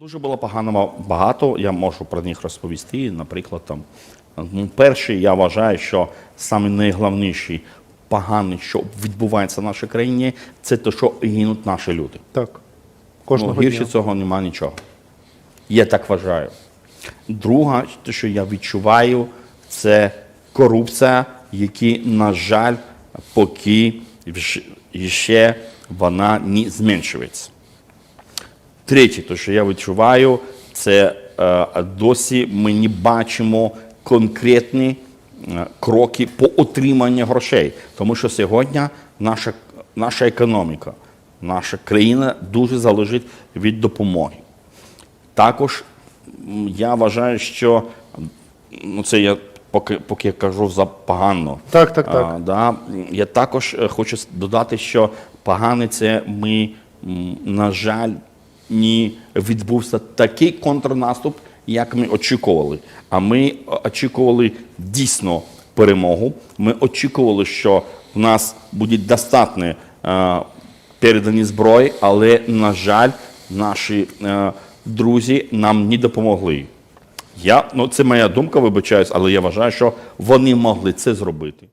Дуже було погано багато. Я можу про них розповісти. Наприклад, там ну, перший, я вважаю, що саме найголовніший поганий, що відбувається в нашій країні, це те, що гинуть наші люди. Так. Кожного ну, гірше дня. цього немає нічого. Я так вважаю. Друга, те, що я відчуваю, це корупція, яка, на жаль, поки ще вона не зменшується. Третє, те, що я відчуваю, це е, досі ми не бачимо конкретні е, кроки по отриманню грошей. Тому що сьогодні наша, наша економіка, наша країна дуже залежить від допомоги. Також я вважаю, що ну, це я поки, поки я кажу за погано. Так, так, так. А, да. Я також е, хочу додати, що погане це ми, на жаль, не відбувся такий контрнаступ, як ми очікували. А ми очікували дійсно перемогу. Ми очікували, що в нас буде достатньо е, передані зброї, але, на жаль, наші е, друзі нам не допомогли. Я, ну, це моя думка, вибачаюсь, але я вважаю, що вони могли це зробити.